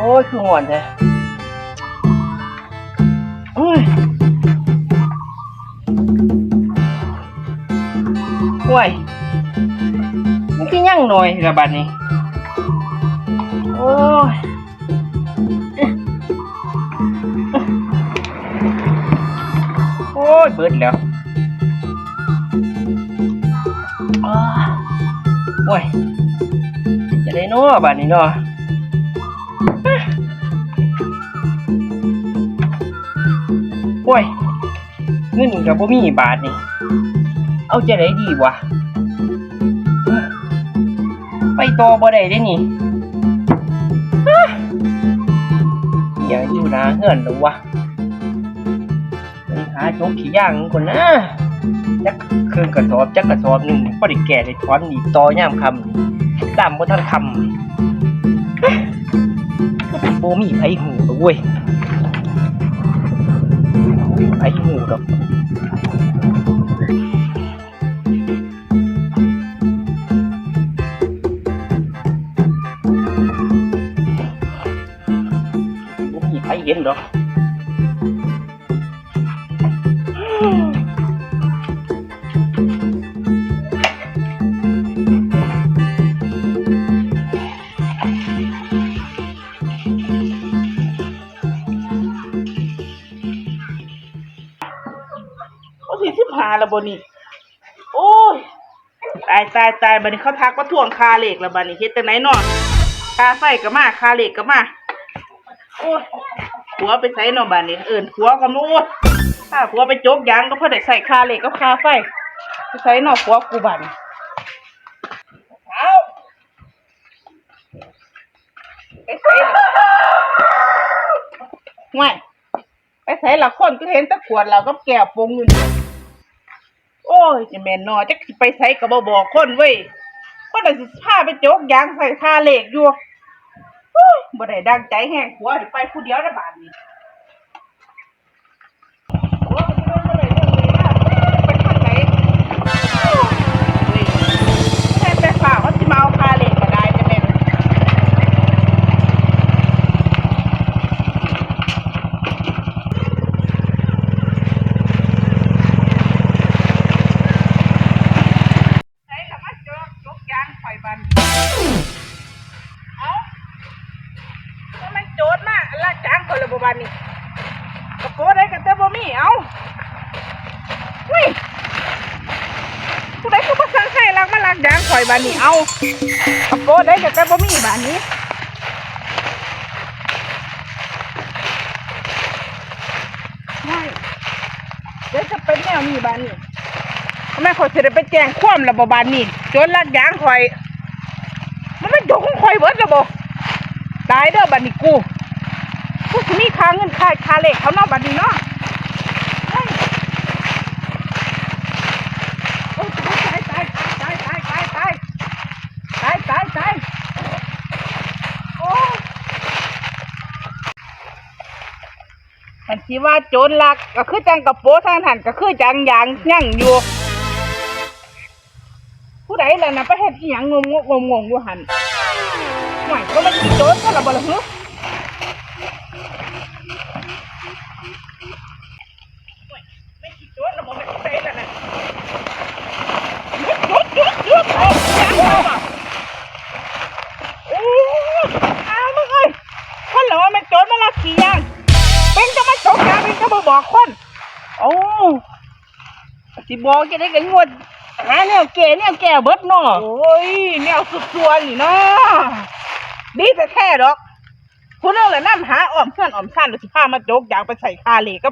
โอ้ย คือหอนแท้โอ้ยมันคือยั่งหน่อยระบาดนี้ โอ้ยโอ้ย เบิดแล้วโอ้ยจะได้เนาะบาดนี้เนาะ โอ้ยเงินกับบ่มีบาทนี่ เอาจะได้ดีวะ ไปต่อบ่ได้เด้นี่อ๊ะอย่าอยู่นาเฮือนหรอวะไปหาจกขี้ย่างคนนะจักเครื่องกระสอบจักกระสอบหนึ่งพอด้แก่ได้ถอนอีต่อย่ามคำตามบ่ทันคำเอ๊ะโบมีไผหูดอกเว้ย thì anh không ngủ được phải yên đó สี่สิบห้าแล้วบนี่โอ้ยตายตายตายบัดนี้เขาทักว่าท่วงคาเหล็กแล้วบัดนี้เฮ็ดจังไหนเนาะคาไฟก็มาคาเหล็กก็มาโอ้ยหัวไปใส่เนาะบัดนี้ เอิ้นหัวก็มาโอ้ยถ้าหัวไปโจกยางก็เพื่อได้ใส่คาเหล็กกับคาไฟไปใส่เนาะหัวกูบัดนี้เอาไปใส่ล่ะห่วยไปใส่ละคนก็เห็นแตะขวดเราก็แก้วปงอยู่นี่โอ้ ยจะแม่นนอจักสิไปใส่ก็บ่บอกคนเว้ยคนน่ะสิพาไปโจกยางใส่คาเหล็กอยู่โอ้ยบ่ได้ดังใจแห้งหัวไปผู้เดียวได้บาดนี้ากจ้านนี่กระโปรงได้กันแต่บ่มีเอ้านี่ผู้ใดก็มาสั่งให้ลากมาลากจ้างข่อยบานนี่เอ้ากระโปรงได้กันแต่บ่มีบานนี้ไม่เดี๋ยวจะเป็นแนวนี้บานนี้ทำไมข่อยจะได้ไปแจ้งความระบบานนี่จรลากยางข่อย มันไม่จกของข่อยเบิดระบบตายเด้อบัดนี้กู มีค่าเงินค่าค่าเลขเขานอกบัดนี้เนาะมันชีว่าโจรลักก็คือจังกระโปทางหันก็คือจังอย่างยั่งอยู่ ผู้ใดล่ะนะประเทศที่ยังงงงงงอยู่หันหน่อยก็มันโจรก็ระเบิดหึ มาลักขี่ยางเป็นจะมาจกยาเป็นก็มาบอกคนโอ้สิบอกจะได้กันงวดหาแนวแก่แนวแก่เบิดเนาะโอ้ยแนวสุดตัวนี่เนาะดีแต่แค่ดอกคุณเอาเลยนั่หาอ้อมเพื่อนอ้อมสั้นหรือสิพามาโจกยางไปใส่คาเหล็กก็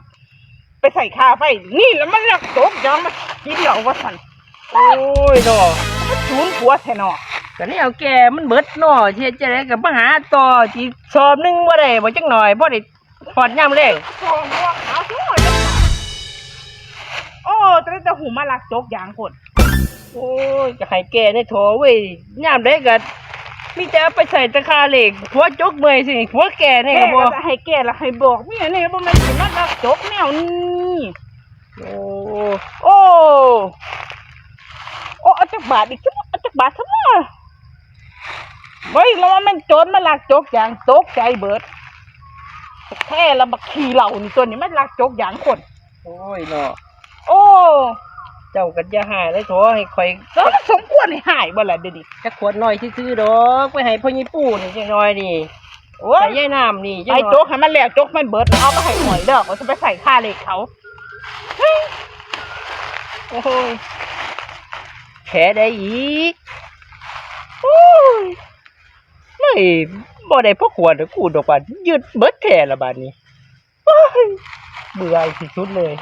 ไปใส่คาไฟนี่แล้วมันรักโจกยางมากินเหล่าว่าสันโอ้ยดอกมันสูนหัวแท้เนอ ก็นี่เอาแกมันเบิดเนาะเฮ็ดจะได้กับมาหาต่อสิสอบหนึงบ่ได้บ่จักหน่อยบ่ได้พอดยามแรงโอ้โหเอาทั้งหมดเลยโอ้แต่จะหูมาลักโจกยางคนโอ้ยจะให้แกในโถเว้ยยามได้ก็มีแต่เอาไปใส่ตะคาเหล็กหัวจกเมื่อยสิหัวแกนี่แก่ก็บ่ก็จะให้แก่ละให้บอกเมียนี่ว่ามันสิมาลักโจกแนวนี้โอ้โอ้โอ้เอาจักบาทอีกชั่วโมงเอาจักบาททั้งหมด เฮ้ยแล้วว่ามันโจรมาลักโจกยางตกใจเบิดแค่ละบักขี่เหล่านี่ตัวนี้มันรักจกอย่างคน โอ้ยเนาะโอ้เจ้ากันจะหายเลยโถให้ข่อยแล้วมันสมควรให้หายบ่ล่ะเดี๋ยวนี้จะขวดหน่อยซื่อๆดอกไปให้พ่อยี่ปู่นี่จังน้อยนี่โอ้ยใส่ยายน้ำนี่จังไอ้น้อยโจ๊กให้มันแล้วโจ๊กมันเบิดแล้วเอาไปให้หน่อยเด้อว่าจะไปใส่ค่าเหล็กเขาโอ้ยแผลได้อีก โอ้ยไม่ บ่ได้พกขวดเดี๋ยวกูดอกบานยืดเบิดแผลละบานนี้เบื่อที่สุดเลย